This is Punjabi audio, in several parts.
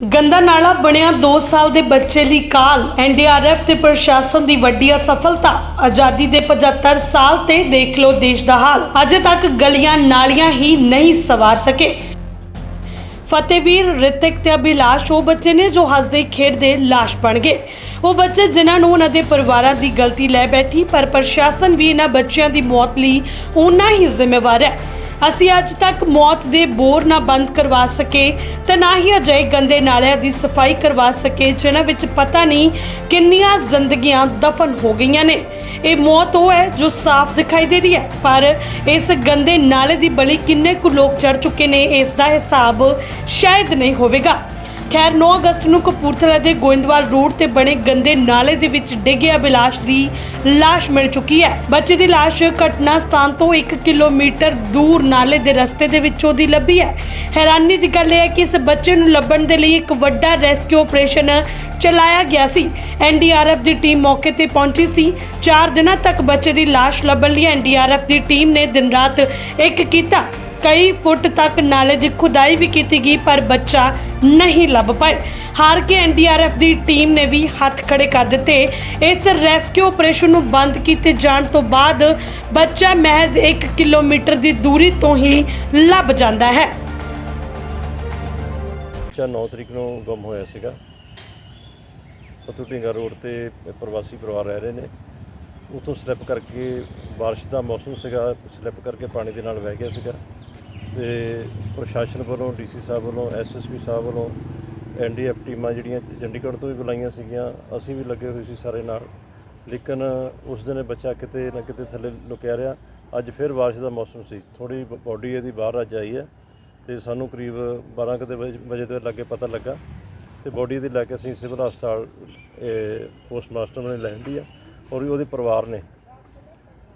ਗੰਦਾ ਨਾਲਾ ਬਣਿਆ 2 ਸਾਲ ਦੇ ਬੱਚੇ ਲਈ ਕਾਲ ਐਨਡੀਆਰਐਫ ਤੇ ਪ੍ਰਸ਼ਾਸਨ ਦੀ ਵੱਡੀ ਅਸਫਲਤਾ। ਆਜ਼ਾਦੀ ਦੇ 75 ਸਾਲ ਤੇ ਦੇਖ ਲਓ ਦੇਸ਼ ਦਾ ਹਾਲ। ਅਜੇ ਤੱਕ ਗਲੀਆਂ ਨਾਲੀਆਂ ਹੀ ਨਹੀਂ ਸਵਾਰ ਸਕੇ। ਫਤਿਹਵੀਰ ਰਿਤਿਕ ਤੇ ਅਭਿਲਾਸ਼, ਉਹ ਬੱਚੇ ਨੇ ਜੋ ਹੱਸਦੇ ਖੇਡਦੇ ਲਾਸ਼ ਬਣ ਗਏ। ਉਹ ਬੱਚੇ ਜਿਨ੍ਹਾਂ ਨੂੰ ਉਹਨਾਂ ਦੇ ਪਰਿਵਾਰਾਂ ਦੀ ਗਲਤੀ ਲੈ ਬੈਠੀ, ਪਰ ਪ੍ਰਸ਼ਾਸਨ ਵੀ ਇਹਨਾਂ ਬੱਚਿਆਂ ਦੀ ਮੌਤ ਲਈ ਉਨਾ ਹੀ ਜ਼ਿੰਮੇਵਾਰ ਹੈ। ਅਸੀਂ ਅੱਜ ਤੱਕ ਮੌਤ ਦੇ ਬੋਰ ਨਾ ਬੰਦ ਕਰਵਾ ਸਕੇ ਤੇ ਨਾ ਹੀ ਅਜਿਹੇ ਗੰਦੇ ਨਾਲਿਆਂ ਦੀ ਸਫ਼ਾਈ ਕਰਵਾ ਸਕੇ, ਜਿਨ੍ਹਾਂ ਵਿੱਚ ਪਤਾ ਨਹੀਂ ਕਿੰਨੀਆਂ ਜ਼ਿੰਦਗੀਆਂ ਦਫਨ ਹੋ ਗਈਆਂ ਨੇ। ਇਹ ਮੌਤ ਉਹ ਹੈ ਜੋ ਸਾਫ਼ ਦਿਖਾਈ ਦੇ ਰਹੀ ਹੈ, ਪਰ ਇਸ ਗੰਦੇ ਨਾਲੇ ਦੀ ਬਲੀ ਕਿੰਨੇ ਕੁ ਲੋਕ ਚੜ ਚੁੱਕੇ ਨੇ, ਇਸ ਦਾ ਹਿਸਾਬ ਸ਼ਾਇਦ ਨਹੀਂ ਹੋਵੇਗਾ। ਖੈਰ 9 ਅਗਸਤ ਨੂੰ ਕਪੂਰਥਲਾ ਦੇ ਗੋਇੰਦਵਾਲ ਰੋਡ ਤੇ ਬਣੇ ਗੰਦੇ ਨਾਲੇ ਦੇ ਵਿੱਚ ਡਿੱਗਿਆ ਬਿਲਾਸ਼ ਦੀ ਲਾਸ਼ ਮਿਲ ਚੁੱਕੀ ਹੈ। ਬੱਚੇ ਦੀ ਲਾਸ਼ ਘਟਨਾ ਸਥਾਨ ਤੋਂ 1 ਕਿਲੋਮੀਟਰ ਦੂਰ ਨਾਲੇ ਦੇ ਰਸਤੇ ਦੇ ਵਿੱਚੋਂ ਦੀ ਲੱਭੀ ਹੈ। ਹੈਰਾਨੀ ਦੀ ਗੱਲ ਇਹ ਹੈ ਕਿ ਇਸ ਬੱਚੇ ਨੂੰ ਲੱਭਣ ਦੇ ਲਈ ਇੱਕ ਵੱਡਾ ਰੈਸਕਿਊ ਆਪਰੇਸ਼ਨ ਚਲਾਇਆ ਗਿਆ ਸੀ। ਐਨਡੀਆਰਐਫ ਦੀ ਟੀਮ ਮੌਕੇ ਤੇ ਪਹੁੰਚੀ ਸੀ। 4 ਦਿਨਾਂ ਤੱਕ ਬੱਚੇ ਦੀ ਲਾਸ਼ ਲੱਭਣ ਲਈ ਐਨਡੀਆਰਐਫ ਦੀ ਟੀਮ ਨੇ ਦਿਨ ਰਾਤ ਇੱਕ ਕੀਤਾ। ਕਈ ਫੁੱਟ ਤੱਕ ਨਾਲੇ ਦੀ ਖੁਦਾਈ ਵੀ ਕੀਤੀ ਗਈ, ਪਰ ਬੱਚਾ ਨਹੀਂ ਲੱਭ ਪਾਏ ਹਾਰ ਕੇ ਐਨਡੀਆਰਐਫ ਦੀ ਟੀਮ ਨੇ ਵੀ ਹੱਥ ਖੜੇ ਕਰ ਦਿੱਤੇ। ਇਸ ਰੈਸਕਿਊ ਆਪਰੇਸ਼ਨ ਨੂੰ ਬੰਦ ਕੀਤੇ ਜਾਣ ਤੋਂ ਬਾਅਦ ਬੱਚਾ ਮਹਿਜ਼ 1 ਕਿਲੋਮੀਟਰ ਦੀ ਦੂਰੀ ਤੋਂ ਹੀ ਲੱਭ ਜਾਂਦਾ ਹੈ। ਬੱਚਾ 9 ਤਰੀਕ ਨੂੰ ਗੁੰਮ ਹੋਇਆ ਸੀਗਾ। ਪਤੂ ਰੋਡ ਤੇ ਪ੍ਰਵਾਸੀ ਪਰਿਵਾਰ ਰਹਿ ਰਹੇ ਨੇ। ਉਤੋਂ ਸਲਿੱਪ ਕਰਕੇ ਬਾਰਿਸ਼ ਦਾ ਮੌਸਮ ਸੀਗਾ, ਸਲਿੱਪ ਕਰਕੇ ਪਾਣੀ ਦੇ ਨਾਲ ਵਹਿ ਗਿਆ ਸੀਗਾ। ਤੇ ਪ੍ਰਸ਼ਾਸਨ ਵੱਲੋਂ ਡੀਸੀ ਸਾਹਿਬ ਵੱਲੋਂ ਐਸਐਸਪੀ ਸਾਹਿਬ ਵੱਲੋਂ ਐਨਡੀਐਫ ਟੀਮਾਂ ਜਿਹੜੀਆਂ ਚੰਡੀਗੜ੍ਹ ਤੋਂ ਵੀ ਬੁਲਾਈਆਂ ਸੀਗੀਆਂ, ਅਸੀਂ ਵੀ ਲੱਗੇ ਹੋਏ ਸੀ ਸਾਰੇ ਨਾਲ। ਲੇਕਿਨ ਉਸ ਦਿਨ ਬੱਚਾ ਕਿਤੇ ਨਾ ਕਿਤੇ ਥੱਲੇ ਲੁਕਿਆ ਰਿਹਾ। ਅੱਜ ਫਿਰ ਬਾਰਿਸ਼ ਦਾ ਮੌਸਮ ਸੀ। ਥੋੜੀ ਬਾਡੀ ਇਹਦੀ ਬਾਹਰ ਅੱਜ ਆਈ ਹੈ ਤੇ ਸਾਨੂੰ ਕਰੀਬ 12 ਕੁ ਵਜੇ ਵਜੇ ਦੇ ਲੱਗੇ ਪਤਾ ਲੱਗਾ ਤੇ ਬੋਡੀ ਦੀ ਲੈ ਕੇ ਅਸੀਂ ਸਿਵਲ ਹਸਪਤਾਲ ਪੋਸਟਮਾਸਟਰ ਨੇ ਲੈ ਆ ਔਰ ਉਹਦੇ ਪਰਿਵਾਰ ਨੇ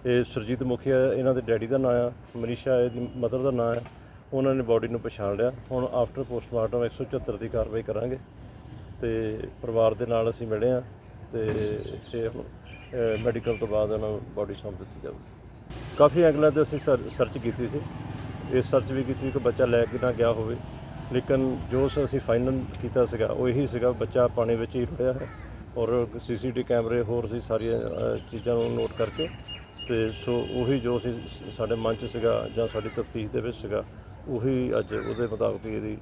ਇਹ ਸਰਜੀਤ ਮੁਖੀਆ, ਇਹਨਾਂ ਦੇ ਡੈਡੀ ਦਾ ਨਾਂ ਆ, ਮਨੀਸ਼ਾ ਇਹਦੀ ਮਦਰ ਦਾ ਨਾਂ ਆ, ਉਹਨਾਂ ਨੇ ਬੋਡੀ ਨੂੰ ਪਛਾਣ ਲਿਆ। ਹੁਣ ਆਫਟਰ ਪੋਸਟਮਾਰਟਮ 174 ਦੀ ਕਾਰਵਾਈ ਕਰਾਂਗੇ ਤੇ ਪਰਿਵਾਰ ਦੇ ਨਾਲ ਅਸੀਂ ਮਿਲੇ ਆ ਤੇ ਇੱਥੇ ਮੈਡੀਕਲ ਤੋਂ ਬਾਅਦ ਉਹਨਾਂ ਨੂੰ ਬੋਡੀ ਸੌਂਪ ਦਿੱਤੀ ਜਾਊਗੀ। ਕਾਫੀ ਐਂਗਲਾਂ ਤੇ ਅਸੀਂ ਸਰਚ ਕੀਤੀ ਸੀ। ਇਹ ਸਰਚ ਵੀ ਕੀਤੀ ਕਿ ਬੱਚਾ ਲੈ ਕੇ ਨਾ ਗਿਆ ਹੋਵੇ। ਲੇਕਿਨ ਜੋ ਅਸੀਂ ਫਾਈਨਲ ਕੀਤਾ ਸੀਗਾ, ਉਹ ਇਹੀ ਸੀਗਾ, ਬੱਚਾ ਪਾਣੀ ਵਿੱਚ ਹੀ ਰੁੜਿਆ ਹੈ ਔਰ ਸੀਸੀਟੀ ਕੈਮਰੇ ਹੋਰ ਸੀ ਸਾਰੀਆਂ ਚੀਜ਼ਾਂ ਨੂੰ ਨੋਟ ਕਰਕੇ। ਤੇ ਸੋ ਉਹੀ ਜੋ ਸੀ, ਸ- ਸਾਡੇ ਮਨ 'ਚ ਸੀਗਾ ਜਾਂ ਸਾਡੀ ਤਫਤੀਸ਼ ਦੇ ਵਿੱਚ ਸੀਗਾ, ਉਹੀ ਅੱਜ ਉਹਦੇ ਮੁਤਾਬਕ ਹੀ ਇਹਦੀ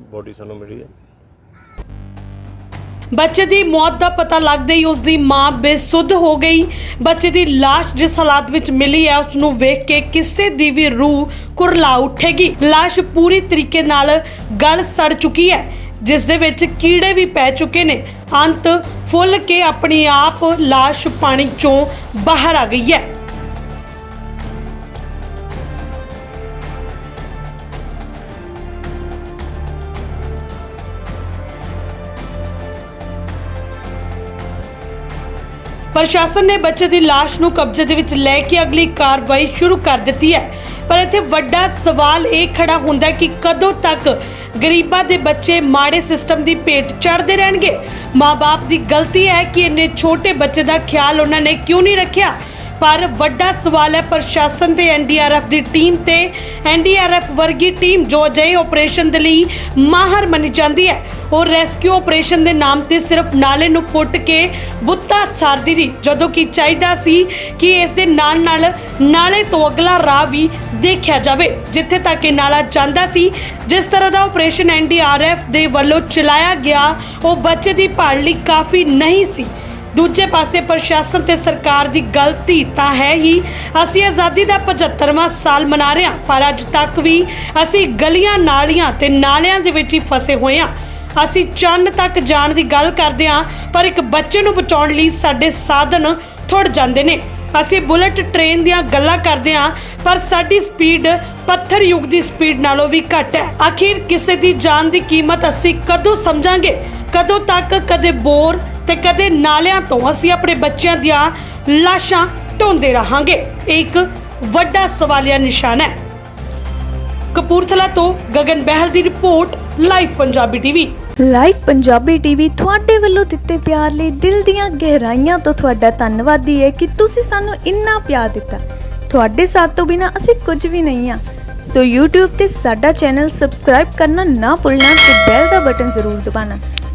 ਬੋਡੀ ਸਾਨੂੰ ਮਿਲੀ ਹੈ। ਬੱਚੇ ਦੀ ਮੌਤ ਦਾ ਪਤਾ ਲੱਗਦੇ ਹੀ ਉਸ ਦੀ ਮਾਂ ਬੇਸੁੱਧ ਹੋ ਗਈ। ਬੱਚੇ ਦੀ ਲਾਸ਼ ਜਿਸ ਹਾਲਾਤ ਵਿੱਚ ਮਿਲੀ ਹੈ ਉਸ ਨੂੰ ਵੇਖ ਕੇ ਕਿਸੇ ਦੀ ਵੀ ਰੂਹ ਕੁਰਲਾ ਉੱਠੇਗੀ। ਲਾਸ਼ ਪੂਰੀ ਤਰੀਕੇ ਨਾਲ ਗਲ ਸੜ ਚੁੱਕੀ ਹੈ। ਜਿਸ ਦੇ ਵਿੱਚ ਕੀੜੇ ਵੀ ਪੈ ਚੁੱਕੇ ਨੇ। ਅੰਤ ਫੁੱਲ ਕੇ ਆਪਣੀ ਆਪ ਲਾਸ਼ ਪਾਣੀ ਚੋਂ ਬਾਹਰ ਆ ਗਈ ਹੈ। ਪ੍ਰਸ਼ਾਸਨ ਨੇ ਬੱਚੇ ਦੀ ਲਾਸ਼ ਨੂੰ ਕਬਜ਼ੇ ਦੇ ਵਿੱਚ ਲੈ ਕੇ ਅਗਲੀ ਕਾਰਵਾਈ ਸ਼ੁਰੂ ਕਰ ਦਿੱਤੀ ਹੈ। ਪਰ ਇੱਥੇ ਵੱਡਾ ਸਵਾਲ ਇਹ ਖੜਾ ਹੁੰਦਾ ਕਿ ਕਦੋਂ ਤੱਕ ਗਰੀਬਾਂ ਦੇ ਬੱਚੇ ਮਾੜੇ ਸਿਸਟਮ ਦੀ ਭੇਟ ਚੜਦੇ ਰਹਿਣਗੇ। ਮਾਪੇ ਦੀ ਗਲਤੀ ਹੈ ਕਿ ਇੰਨੇ ਛੋਟੇ ਬੱਚੇ ਦਾ ਖਿਆਲ ਉਹਨਾਂ ਨੇ ਕਿਉਂ ਨਹੀਂ ਰੱਖਿਆ? ਪਰ ਵੱਡਾ ਸਵਾਲ ਹੈ, ਪ੍ਰਸ਼ਾਸਨ ਤੇ ਐਨਡੀਆਰਐਫ ਦੀ ਟੀਮ ਤੇ ਐਨਡੀਆਰਐਫ ਵਰਗੀ ਟੀਮ ਜੋ ਅਜਿਹੇ ਆਪਰੇਸ਼ਨ ਦੇ ਲਈ ਮਾਹਰ ਮੰਨੀ ਜਾਂਦੀ ਹੈ। ਉਹ ਰੈਸਕਿਊ ਆਪਰੇਸ਼ਨ ਦੇ ਨਾਮ ਤੇ ਸਿਰਫ ਨਾਲੇ ਨੂੰ ਪੁੱਟ ਕੇ ਬੁੱਤਾ ਸਾਰਦੀ ਰਹੀ, ਜਦੋਂ ਕਿ ਚਾਹੀਦਾ ਸੀ ਕਿ ਇਸ ਦੇ ਨਾਲ ਨਾਲ ਨਾਲੇ ਤੋਂ ਅਗਲਾ ਰਾਹ ਵੀ ਦੇਖਿਆ ਜਾਵੇ, ਜਿੱਥੇ ਤੱਕ ਇਹ ਨਾਲਾ ਜਾਂਦਾ ਸੀ। ਜਿਸ ਤਰ੍ਹਾਂ ਦਾ ਆਪਰੇਸ਼ਨ ਐਨਡੀਆਰਐਫ ਦੇ ਵੱਲੋਂ ਚਲਾਇਆ ਗਿਆ, ਉਹ ਬੱਚੇ ਦੀ ਭਾਲ ਲਈ ਕਾਫੀ ਨਹੀਂ ਸੀ। ਦੂਜੇ ਪਾਸੇ ਪ੍ਰਸ਼ਾਸਨ ਤੇ ਸਰਕਾਰ ਦੀ ਗਲਤੀ ਤਾਂ ਹੈ ਹੀ। ਅਸੀਂ ਆਜ਼ਾਦੀ ਦਾ 75ਵਾਂ ਸਾਲ ਮਨਾ ਰਹੇ ਹਾਂ, ਪਰ ਅੱਜ ਤੱਕ ਵੀ ਅਸੀਂ ਗਲੀਆਂ ਨਾਲੀਆਂ ਤੇ ਨਾਲਿਆਂ ਦੇ ਵਿੱਚ ਹੀ ਫਸੇ ਹੋਏ ਹਾਂ। ਅਸੀਂ ਚੰਨ ਤੱਕ ਜਾਣ ਦੀ ਗੱਲ ਕਰਦੇ ਹਾਂ, ਪਰ ਇੱਕ ਬੱਚੇ ਨੂੰ ਬਚਾਉਣ ਲਈ ਸਾਡੇ ਸਾਧਨ ਥੁੜ ਜਾਂਦੇ ਨੇ। ਅਸੀਂ ਬੁਲਟ ਟ੍ਰੇਨ ਦੀਆਂ ਗੱਲਾਂ ਕਰਦੇ ਹਾਂ, ਪਰ ਸਾਡੀ ਸਪੀਡ ਪੱਥਰ ਯੁੱਗ ਦੀ ਸਪੀਡ ਨਾਲੋਂ ਵੀ ਘੱਟ ਹੈ। ਆਖਿਰ ਕਿਸੇ ਦੀ ਜਾਨ ਦੀ ਕੀਮਤ ਅਸੀਂ ਕਦੋਂ ਸਮਝਾਂਗੇ? ਕਦੋਂ ਤੱਕ ਕਦੇ ਬੋਰ ਤੇ ਕਦੇ ਨਾਲਿਆਂ ਤੋਂ ਅਸੀਂ ਆਪਣੇ ਬੱਚਿਆਂ ਦੀਆਂ ਲਾਸ਼ਾਂ ਢੋਂਦੇ ਰਹਾਂਗੇ। ਇਹ ਇੱਕ ਵੱਡਾ ਸਵਾਲੀਆ ਨਿਸ਼ਾਨ ਹੈ। ਕਪੂਰਥਲਾ ਤੋਂ ਗਗਨ ਬਹਿਲ ਦੀ report, live Punjabi TV. Live Punjabi TV ਤੁਹਾਡੇ ਵੱਲੋਂ ਦਿੱਤੇ ਪਿਆਰ ਲਈ ਦਿਲ ਦੀਆਂ ਗਹਿਰਾਈਆਂ ਤੋਂ ਤੁਹਾਡਾ ਧੰਨਵਾਦੀ ਹੈ ਕਿ ਤੁਸੀਂ ਸਾਨੂੰ ਇੰਨਾ ਪਿਆਰ ਦਿੱਤਾ। ਤੁਹਾਡੇ ਸਾਥ ਤੋਂ ਬਿਨਾ ਅਸੀਂ ਕੁਝ ਵੀ ਨਹੀਂ ਆ ਸੋ YouTube ਤੇ ਸਾਡਾ ਚੈਨਲ ਸਬਸਕ੍ਰਾਈਬ ਕਰਨਾ ਨਾ ਭੁੱਲਣਾ ਤੇ ਬੈਲ ਦਾ ਬਟਨ ਜ਼ਰੂਰ ਦਬਾਉਣਾ।